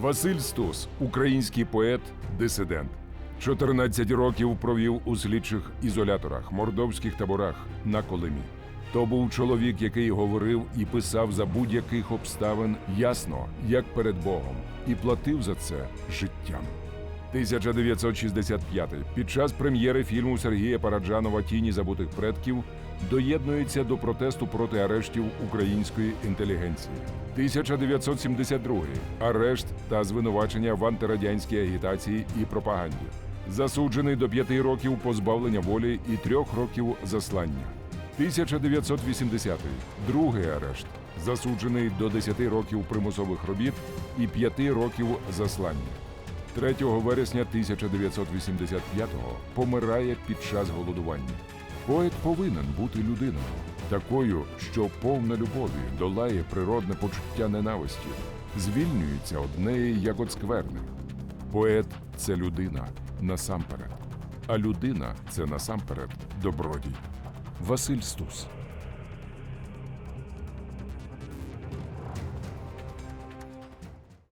Василь Стус, український поет, дисидент. 14 років провів у слідчих ізоляторах, мордовських таборах на Колимі. То був чоловік, який говорив і писав за будь-яких обставин ясно, як перед Богом, і платив за це життям. 1965 під час прем'єри фільму Сергія Параджанова Тіні забутих предків доєднується до протесту проти арештів української інтелігенції. 1972 арешт та звинувачення в антирадянській агітації і пропаганді. Засуджений до п'яти років позбавлення волі і трьох років заслання. 1980 другий арешт. Засуджений до 10 років примусових робіт і 5 років заслання. 3 вересня 1985-го помирає під час голодування. Поет повинен бути людиною, такою, що повна любові долає природне почуття ненависті, звільнюється од неї, як от скверни. Поет це людина насамперед, а людина це насамперед добродій. Василь Стус.